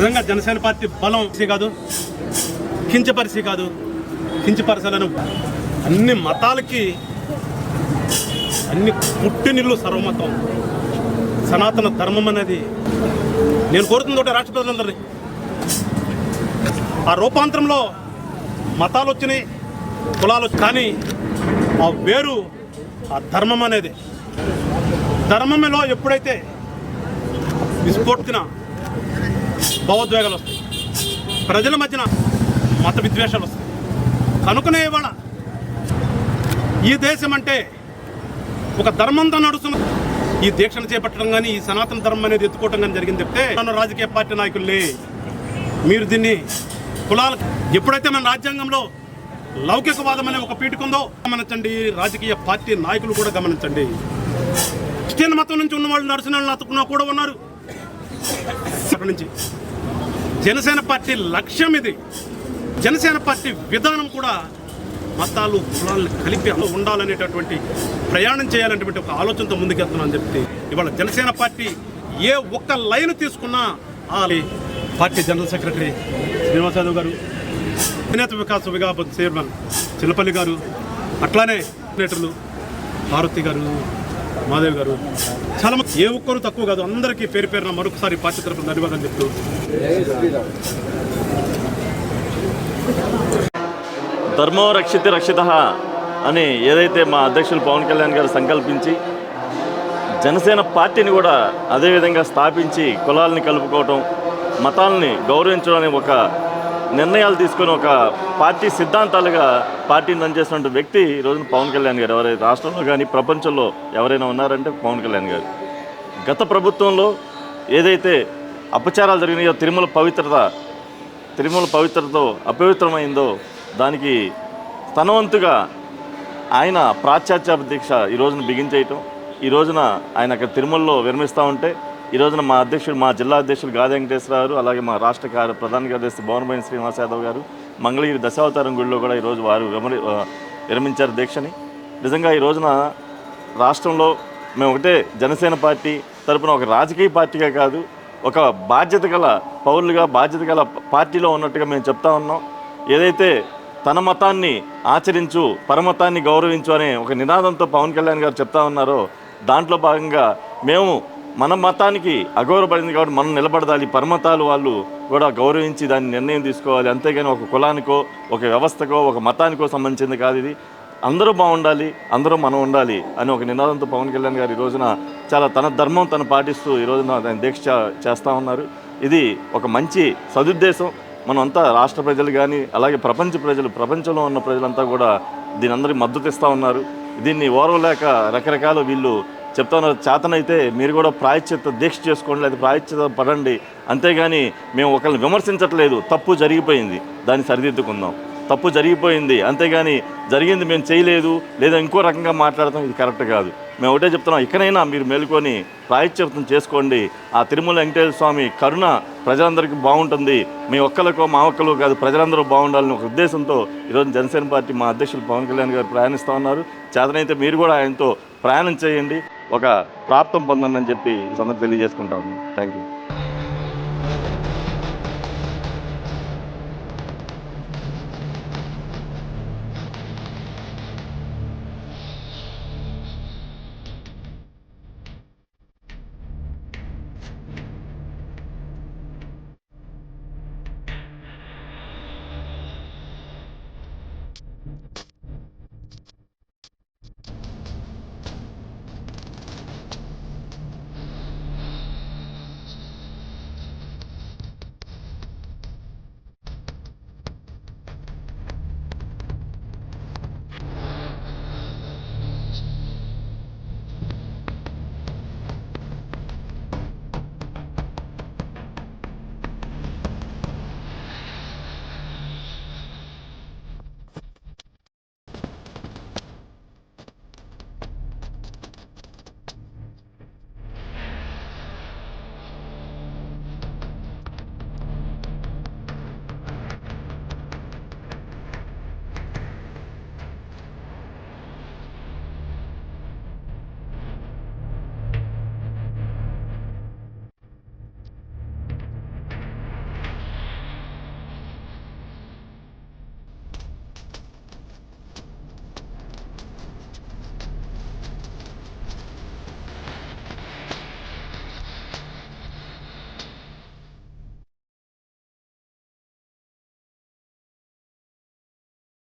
నిజంగా జనసేన పార్టీ బలం కాదు. కించపరిచి కాదు. కించపరచాలని అన్ని మతాలకి అన్ని పుట్టినిల్లు సర్వమతం. సనాతన ధర్మం అనేది నేను కోరుతుంది ఒకటి రాష్ట్ర ప్రజలందరినీ. ఆ రూపాంతరంలో మతాలు వచ్చినాయి కులాలు కానీ ఆ వేరు ఆ ధర్మం అనేది. ధర్మంలో ఎప్పుడైతే విస్ఫోటన భావోద్వేగాలు వస్తాయి. ప్రజల మధ్యన మత విద్వేషాలు వస్తాయి. కనుకనే ఇవాళ ఈ దేశం అంటే ఒక ధర్మంతో నడుస్తున్న ఈ దీక్షను చేపట్టడం కానీ ఈ సనాతన ధర్మం అనేది ఎత్తుకోవటం కానీ జరిగింది చెప్తే మన రాజకీయ పార్టీ నాయకుల్ని మీరు దీన్ని కులాలు ఎప్పుడైతే మన రాజ్యాంగంలో లౌకికవాదం అనే ఒక పీఠిక ఉందో గమనించండి రాజకీయ పార్టీ నాయకులు కూడా గమనించండి. క్రిస్టియన్ మతం నుంచి ఉన్న వాళ్ళు నడుచిన అతుకున్నా కూడా ఉన్నారు. అక్కడి నుంచి జనసేన పార్టీ లక్ష్యం ఇది. జనసేన పార్టీ విధానం కూడా మతాలు కులాలను కలిపి అలా ఉండాలనేటటువంటి ప్రయాణం చేయాలనేటువంటి ఒక ఆలోచనతో ముందుకెళ్తున్నాను చెప్తే ఇవాళ జనసేన పార్టీ ఏ ఒక్క లైన్ తీసుకున్నా ఆ party general secretary Srinivas Yadav గారు అధినేత వికాస విభాగ చైర్మన్ చిల్లపల్లి గారు అట్లానే నేతలు పార్వతి గారు మాధవ్ గారు. చాలా మంది ఏ ఒక్కరు తక్కువ కాదు అందరికీ పేరు పేరున మరొకసారి పార్టీ తరఫున ధన్యవాదాలు చెప్తూ ధర్మో రక్షిత రక్షిత అని ఏదైతే మా అధ్యక్షులు పవన్ కళ్యాణ్ గారు సంకల్పించి జనసేన పార్టీని కూడా అదేవిధంగా స్థాపించి కులాలని కలుపుకోవటం మతాలని గౌరవించడం అనే ఒక నిర్ణయాలు తీసుకొని ఒక పార్టీ సిద్ధాంతాలుగా పార్టీని రన్ చేసినటువంటి వ్యక్తి ఈ రోజున పవన్ కళ్యాణ్ గారు. ఎవరైతే రాష్ట్రంలో కానీ ప్రపంచంలో ఎవరైనా ఉన్నారంటే పవన్ కళ్యాణ్ గారు. గత ప్రభుత్వంలో ఏదైతే అపచారాలు జరిగినాయో తిరుమల పవిత్రత తిరుమల పవిత్రతో అపవిత్రమైందో దానికి తన వంతుగా ఆయన ప్రాచ్యాత్యాప దీక్ష ఈ రోజున బిగించేయటం ఈ రోజున ఆయన అక్కడ తిరుమలలో విరమిస్తూ ఉంటే ఈ రోజున మా అధ్యక్షుడు మా జిల్లా అధ్యక్షుడు గాది వెంకటేశ్వరరావు అలాగే మా రాష్ట్ర ప్రధాన కార్యదర్శి భవనమైన శ్రీనివాస్ యాదవ్ గారు మంగళగిరి దశావతారం గుడిలో కూడా ఈరోజు వారు విమరి విరమించారు దీక్షని. నిజంగా ఈ రోజున రాష్ట్రంలో మేము ఒకటే జనసేన పార్టీ తరపున ఒక రాజకీయ పార్టీగా కాదు ఒక బాధ్యత గల పౌరులుగా బాధ్యత గల పార్టీలో ఉన్నట్టుగా మేము చెప్తా ఉన్నాం. ఏదైతే తన మతాన్ని ఆచరించు పరమతాన్ని గౌరవించు అనే ఒక నినాదంతో పవన్ కళ్యాణ్ గారు చెప్తా ఉన్నారో దాంట్లో భాగంగా మేము మన మతానికి అగౌరవపడింది కాబట్టి మనం నిలబడాలి పరమతాలు వాళ్ళు కూడా గౌరవించి దాన్ని నిర్ణయం తీసుకోవాలి. అంతేగాని ఒక కులానికో ఒక వ్యవస్థకో ఒక మతానికో సంబంధించింది కాదు ఇది. అందరూ బాగుండాలి అందరూ మనం ఉండాలి అని ఒక నినాదంతో పవన్ కళ్యాణ్ గారు ఈ రోజున చాలా తన ధర్మం తను పాటిస్తూ ఈ రోజున ఆయన దీక్ష చేస్తూ చేస్తా ఉన్నారు. ఇది ఒక మంచి సదుద్దేశం. మనం అంతా రాష్ట్ర ప్రజలు కానీ అలాగే ప్రపంచ ప్రజలు ప్రపంచంలో ఉన్న ప్రజలంతా కూడా దీని అందరికీ మద్దతు ఇస్తూ ఉన్నారు. దీన్ని ఓరవలేక రకరకాల వీళ్ళు చెప్తాను చేతనైతే మీరు కూడా ప్రాయశ్చిత దీక్ష చేసుకోండి లేదా ప్రాయశ్చిత పడండి. అంతేగాని మేము ఒకరిని విమర్శించట్లేదు తప్పు జరిగిపోయింది దాన్ని సరిదిద్దుకుందాం. తప్పు జరిగిపోయింది అంతేగాని జరిగింది మేము చేయలేదు లేదా ఇంకో రకంగా మాట్లాడతాం ఇది కరెక్ట్ కాదు. మేము ఒకటే చెప్తున్నాం ఇకనైనా మీరు మేలుకొని ప్రాయశ్చిత్తం చేసుకోండి. ఆ తిరుమల వెంకటేశ్వర స్వామి కరుణ ప్రజలందరికీ బాగుంటుంది. మీ ఒక్కలకో మా ఒక్కలో కాదు ప్రజలందరూ బాగుండాలని ఒక ఉద్దేశంతో ఈరోజు జనసేన పార్టీ మా అధ్యక్షులు పవన్ కళ్యాణ్ గారు ప్రయాణిస్తూ ఉన్నారు. చేతనైతే మీరు కూడా ఆయనతో ప్రయాణం చేయండి. ఒక ప్రాప్తం పొందండి అని చెప్పి సందర్భం తెలియజేసుకుంటా ఉన్నాను థ్యాంక్ యూ